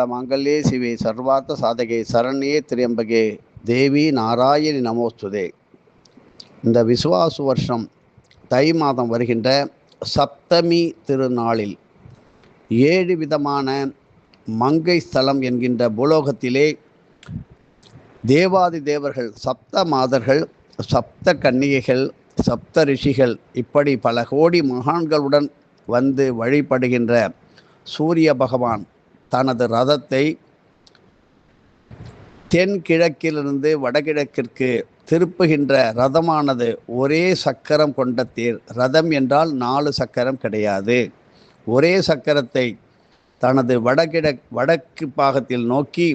மங்கள மாங்கல்யே சிவே சர்வார்த்த சாதகே சரண்யே திரியம்பகே தேவி நாராயணி நமோஸ்துதே. இந்த விசுவாசு வருஷம் தை மாதம் வருகின்ற சப்தமி திருநாளில் ஏழு விதமான மங்கை ஸ்தலம் என்கின்ற பூலோகத்திலே தேவாதி தேவர்கள் சப்த மாதர்கள் சப்த கன்னிகைகள் சப்த ரிஷிகள் இப்படி பல கோடி மகான்களுடன் வந்து வழிபடுகின்ற சூரிய பகவான் தனது ரதத்தை தென்கிழக்கிலிருந்து வடகிழக்கிற்கு திருப்புகின்ற ரதமானது ஒரே சக்கரம் கொண்ட தேர். ரதம் என்றால் நாலு சக்கரம் கிடையாது. ஒரே சக்கரத்தை தனது வடகிழக் வடக்கு பாகத்தில் நோக்கி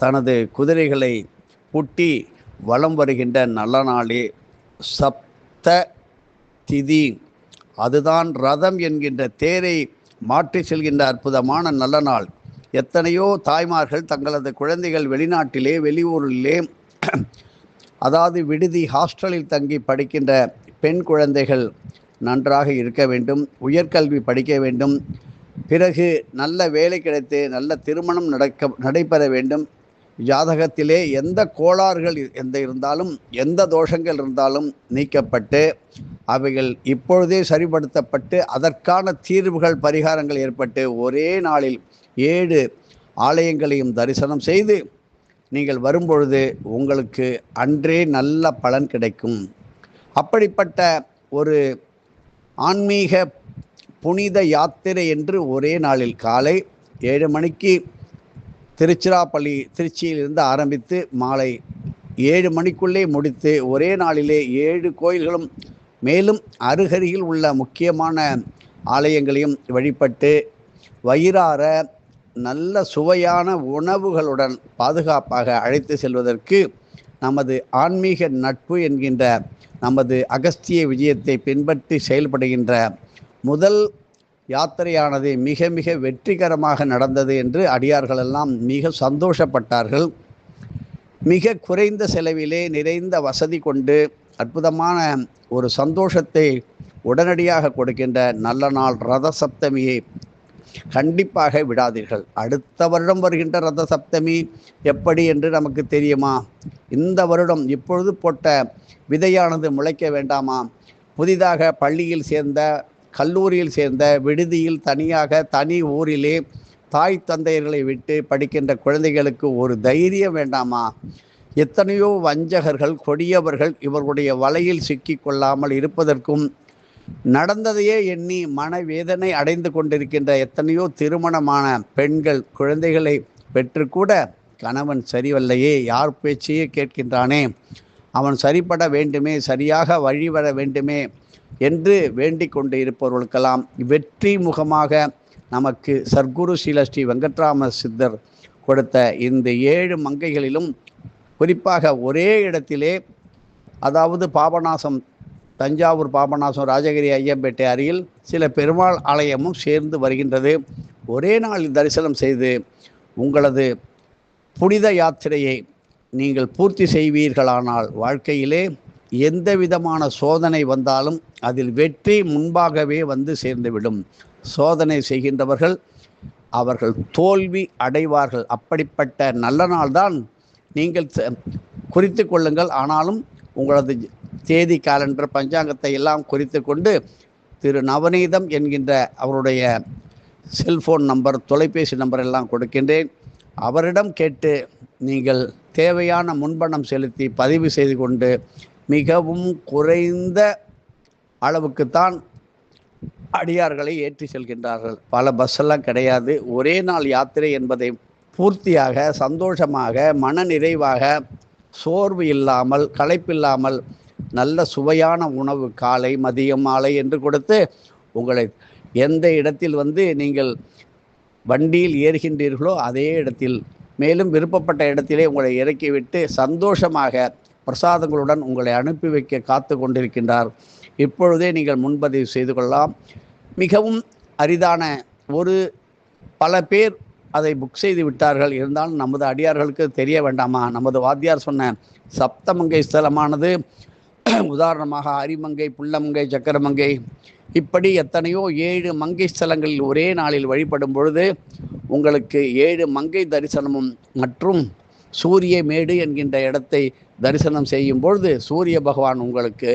தனது குதிரைகளை பூட்டி வலம் வருகின்ற நல்ல நாளே சப்த திதி. அதுதான் ரதம் என்கின்ற தேரை மாற்றி செல்கின்ற அற்புதமான நல்ல நாள். எத்தனையோ தாய்மார்கள் தங்களது குழந்தைகள் வெளிநாட்டிலே வெளியூரிலே அதாவது விடுதி ஹாஸ்டலில் தங்கி படிக்கின்ற பெண் குழந்தைகள் நன்றாக இருக்க வேண்டும் உயர்கல்வி படிக்க வேண்டும். பிறகு நல்ல வேலை கிடைத்து நல்ல திருமணம் நடக்க நடைபெற வேண்டும். ஜாதகத்திலே எந்த கோளாறுகள் எந்த இருந்தாலும் எந்த தோஷங்கள் இருந்தாலும் நீக்கப்பட்டு அவைகள் இப்பொழுதே சரிப்படுத்தப்பட்டு அதற்கான தீர்வுகள் பரிகாரங்கள் ஏற்பட்டு ஒரே நாளில் ஏழு ஆலயங்களையும் தரிசனம் செய்து நீங்கள் வரும்பொழுது உங்களுக்கு அன்றே நல்ல பலன் கிடைக்கும். அப்படிப்பட்ட ஒரு ஆன்மீக புனித யாத்திரை என்று ஒரே நாளில் காலை ஏழு மணிக்கு திருச்சிராப்பள்ளி திருச்சியிலிருந்து ஆரம்பித்து மாலை ஏழு மணிக்குள்ளே முடித்து ஒரே நாளிலே ஏழு கோயில்களும் மேலும் அருகருகில் உள்ள முக்கியமான ஆலயங்களையும் வழிபட்டு வயிறார நல்ல சுவையான உணவுகளுடன் பாதுகாப்பாக அழைத்து செல்வதற்கு நமது ஆன்மீக நட்பு என்கின்ற நமது அகஸ்திய விஜயத்தை பின்பற்றி செயல்படுகின்ற முதல் யாத்திரையானது மிக மிக வெற்றிகரமாக நடந்தது என்று அடியார்கள் எல்லாம் மிக சந்தோஷப்பட்டார்கள். மிக குறைந்த செலவிலே நிறைந்த வசதி கொண்டு அற்புதமான ஒரு சந்தோஷத்தை உடனடியாக கொடுக்கின்ற நல்ல நாள் ரத சப்தமியை கண்டிப்பாக விடாதீர்கள். அடுத்த வருடம் வருகின்ற ரத சப்தமி எப்படி என்று நமக்கு தெரியுமா? இந்த வருடம் இப்பொழுது போட்ட விதையானது முளைக்க வேண்டாமா? புதிதாக பள்ளியில் சேர்ந்த கல்லூரியில் சேர்ந்த விடுதியில் தனியாக தனி ஊரிலே தாய் தந்தையர்களை விட்டு படிக்கின்ற குழந்தைகளுக்கு ஒரு தைரியம் வேண்டாமா? எத்தனையோ வஞ்சகர்கள் கொடியவர்கள் இவர்களுடைய வலையில் சிக்கி கொள்ளாமல் இருப்பதற்கும் நடந்ததையே எண்ணி மனவேதனை அடைந்து கொண்டிருக்கின்ற எத்தனையோ திருமணமான பெண்கள் குழந்தைகளை பெற்றுக்கூட கணவன் சரிவல்லையே யார் பேச்சையே கேட்கின்றானே? அவன் சரிப்பட வேண்டுமே சரியாக வழிவர வேண்டுமே என்று வேண்டிக் கொண்டு இருப்பவர்களுக்கெல்லாம் வெற்றி முகமாக நமக்கு சர்க்குரு சீல ஸ்ரீ வெங்கட்ராம சித்தர் கொடுத்த இந்த ஏழு மங்கைகளிலும் குறிப்பாக ஒரே இடத்திலே அதாவது பாபநாசம் தஞ்சாவூர் பாபநாசம் ராஜகிரி ஐயம்பேட்டை அருகில் சில பெருமாள் ஆலயமும் சேர்ந்து வருகின்றது. ஒரே நாளில் தரிசனம் செய்து உங்களது புனித யாத்திரையை நீங்கள் பூர்த்தி செய்வீர்களானால் வாழ்க்கையிலே எந்த விதமான சோதனை வந்தாலும் அதில் வெற்றி முன்பாகவே வந்து சேர்ந்துவிடும். சோதனை செய்கின்றவர்கள் அவர்கள் தோல்வி அடைவார்கள். அப்படிப்பட்ட நல்ல நாள்தான் நீங்கள் குறித்து கொள்ளுங்கள். ஆனாலும் உங்களது தேதி காலண்டர் பஞ்சாங்கத்தை எல்லாம் குறித்து கொண்டு திரு நவநீதம் என்கின்ற அவருடைய செல்ஃபோன் நம்பர் தொலைபேசி நம்பர் எல்லாம் கொடுக்கின்றேன். அவரிடம் கேட்டு நீங்கள் தேவையான முன்பணம் செலுத்தி பதிவு செய்து கொண்டு மிகவும் குறைந்த அளவுக்குத்தான் அடியார்களை ஏற்றி செல்கின்றார்கள். பல பஸ்ஸெல்லாம் கிடையாது. ஒரே நாள் யாத்திரை என்பதை பூர்த்தியாக சந்தோஷமாக மன நிறைவாக சோர்வு இல்லாமல் களைப்பில்லாமல் நல்ல சுவையான உணவு காலை மதியம் மாலை என்று கொடுத்து உங்களை எந்த இடத்தில் வந்து நீங்கள் வண்டியில் ஏறுகின்றீர்களோ அதே இடத்தில் மேலும் விருப்பப்பட்ட இடத்திலே உங்களை இறக்கிவிட்டு சந்தோஷமாக பிரசாதங்களுடன் உங்களை அனுப்பி வைக்க காத்து கொண்டிருக்கின்றார். இப்பொழுதே நீங்கள் முன்பதிவு செய்து கொள்ளலாம். மிகவும் அரிதான ஒரு பல பேர் அதை புக் செய்து விட்டார்கள். இருந்தாலும் நமது அடியார்களுக்கு தெரிய வேண்டாமா? நமது வாத்தியார் சொன்ன சப்தமங்கை ஸ்தலமானது உதாரணமாக அரிமங்கை புள்ளமங்கை சக்கரமங்கை இப்படி எத்தனையோ ஏழு மங்கை ஸ்தலங்களில் ஒரே நாளில் வழிபடும் பொழுது உங்களுக்கு ஏழு மங்கை தரிசனமும் மற்றும் சூரிய மேடு என்கின்ற இடத்தை தரிசனம் செய்யும் பொழுது சூரிய பகவான் உங்களுக்கு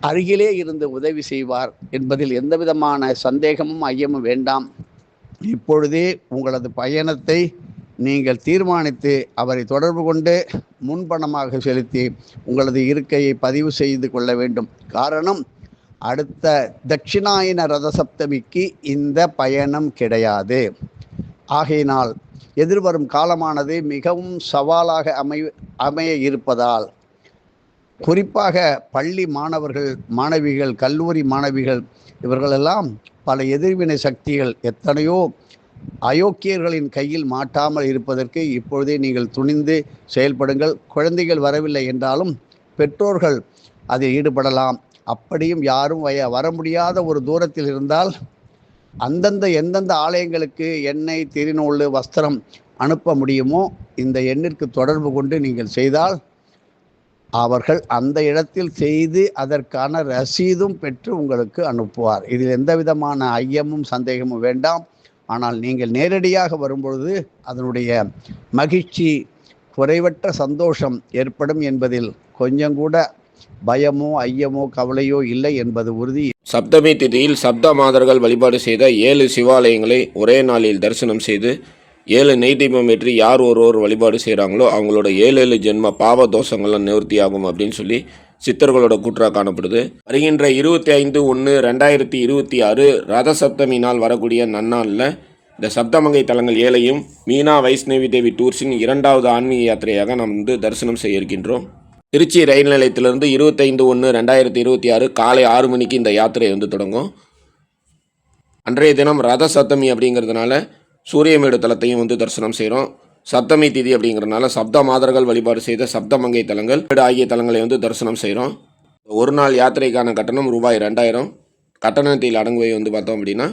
அருகிலே இருந்து உதவி செய்வார் என்பதில் எந்த விதமான சந்தேகமும் ஐயமும் வேண்டாம். இப்பொழுதே உங்களது பயணத்தை நீங்கள் தீர்மானித்து அவரை தொடர்பு கொண்டு முன்பணமாக செலுத்தி உங்களது இருக்கையை பதிவு செய்து கொள்ள வேண்டும். காரணம் அடுத்த தட்சிணாயன ரத சப்தமிக்கு இந்த பயணம் கிடையாது. ஆகையினால் எதிர்வரும் காலமானது மிகவும் சவாலாக அமை அமைய இருப்பதால் குறிப்பாக பள்ளி மாணவர்கள் மாணவிகள் கல்லூரி மாணவிகள் இவர்களெல்லாம் பல எதிர்வினை சக்திகள் எத்தனையோ அயோக்கியர்களின் கையில் மாட்டாமல் இருப்பதற்கு இப்பொழுதே நீங்கள் துணிந்து செயல்படுங்கள். குழந்தைகள் வரவில்லை என்றாலும் பெற்றோர்கள் அதில் ஈடுபடலாம். அப்படியும் யாரும் வய வர முடியாத ஒரு தூரத்தில் இருந்தால் அந்தந்த எந்தெந்த ஆலயங்களுக்கு எண்ணெய் திருநூல் வஸ்திரம் அனுப்ப முடியுமோ இந்த எண்ணிற்கு தொடர்பு கொண்டு நீங்கள் செய்தால் அவர்கள் அந்த இடத்தில் செய்து அதற்கான ரசீதும் பெற்று உங்களுக்கு அனுப்புவார். இதில் எந்த விதமான ஐயமும் சந்தேகமும் வேண்டாம். ஆனால் நீங்கள் நேரடியாக வரும்பொழுது அதனுடைய மகிழ்ச்சி குறைவற்ற சந்தோஷம் ஏற்படும் என்பதில் கொஞ்சம் கூட பயமோ ஐயமோ கவலையோ இல்லை என்பது உறுதி. சப்தமி திதியில் சப்த மாதர்கள் வழிபாடு செய்த ஏழு சிவாலயங்களை ஒரே நாளில் தரிசனம் செய்து ஏழு நெய் தீபம் ஏற்றி யார் ஒருவர் வழிபாடு செய்கிறாங்களோ அவங்களோட ஏழு ஏழு ஜென்ம பாவ தோஷங்கள்லாம் நிவர்த்தி ஆகும் அப்படின்னு சொல்லி சித்தர்களோட கூற்றாக காணப்படுது. வருகின்ற இருபத்தி ஐந்து ஒன்று ரெண்டாயிரத்தி இருபத்தி ஆறு ரத சப்தமி நாள் வரக்கூடிய நன்னாளில் இந்த சப்தமங்கை தலங்கள் ஏழையும் மீனா வைஷ்ணவி தேவி டூர்ஸின் இரண்டாவது ஆன்மீக யாத்திரையாக நாம் வந்து தரிசனம் செய்ய இருக்கின்றோம். திருச்சி ரயில் நிலையத்திலிருந்து இருபத்தைந்து ஒன்று ரெண்டாயிரத்தி இருபத்தி ஆறு காலை ஆறு மணிக்கு இந்த யாத்திரை வந்து தொடங்கும். அன்றைய தினம் ரத சப்தமி அப்படிங்கிறதுனால சூரியமேடு தலத்தையும் வந்து தரிசனம் செய்கிறோம் சப்தமி திதி அப்படிங்கிறனால சப்த மாதர்கள் வழிபாடு செய்த சப்தமங்கை தலங்கள் ஆகிய தலங்களை வந்து தரிசனம் செய்கிறோம் ஒரு நாள் யாத்திரைக்கான கட்டணம் ரூபாய் ரெண்டாயிரம் கட்டணத்தில் அடங்குவை வந்து பார்த்தோம் அப்படின்னா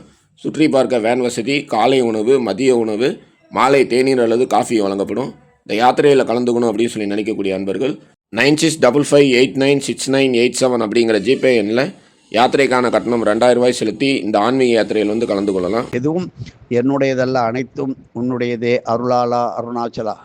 சுற்றி பார்க்க வேன் வசதி காலை உணவு மதிய உணவு மாலை தேநீர் அல்லது காஃபி வழங்கப்படும். இந்த யாத்திரையில் கலந்துக்கணும் அப்படின்னு சொல்லி நினைக்கக்கூடிய அன்பர்கள் nine six double five eight nine six nine eight seven அப்படிங்கிற ஜிபே எண்ணில் யாத்திரைக்கான கட்டணம் ரெண்டாயிரம் ரூபாய் செலுத்தி இந்த ஆன்மீக யாத்திரையில் வந்து கலந்து கொள்ளலாம். எதுவும் என்னுடையதல்ல அனைத்தும் உன்னுடையதே அருளாலா அருணாச்சலா.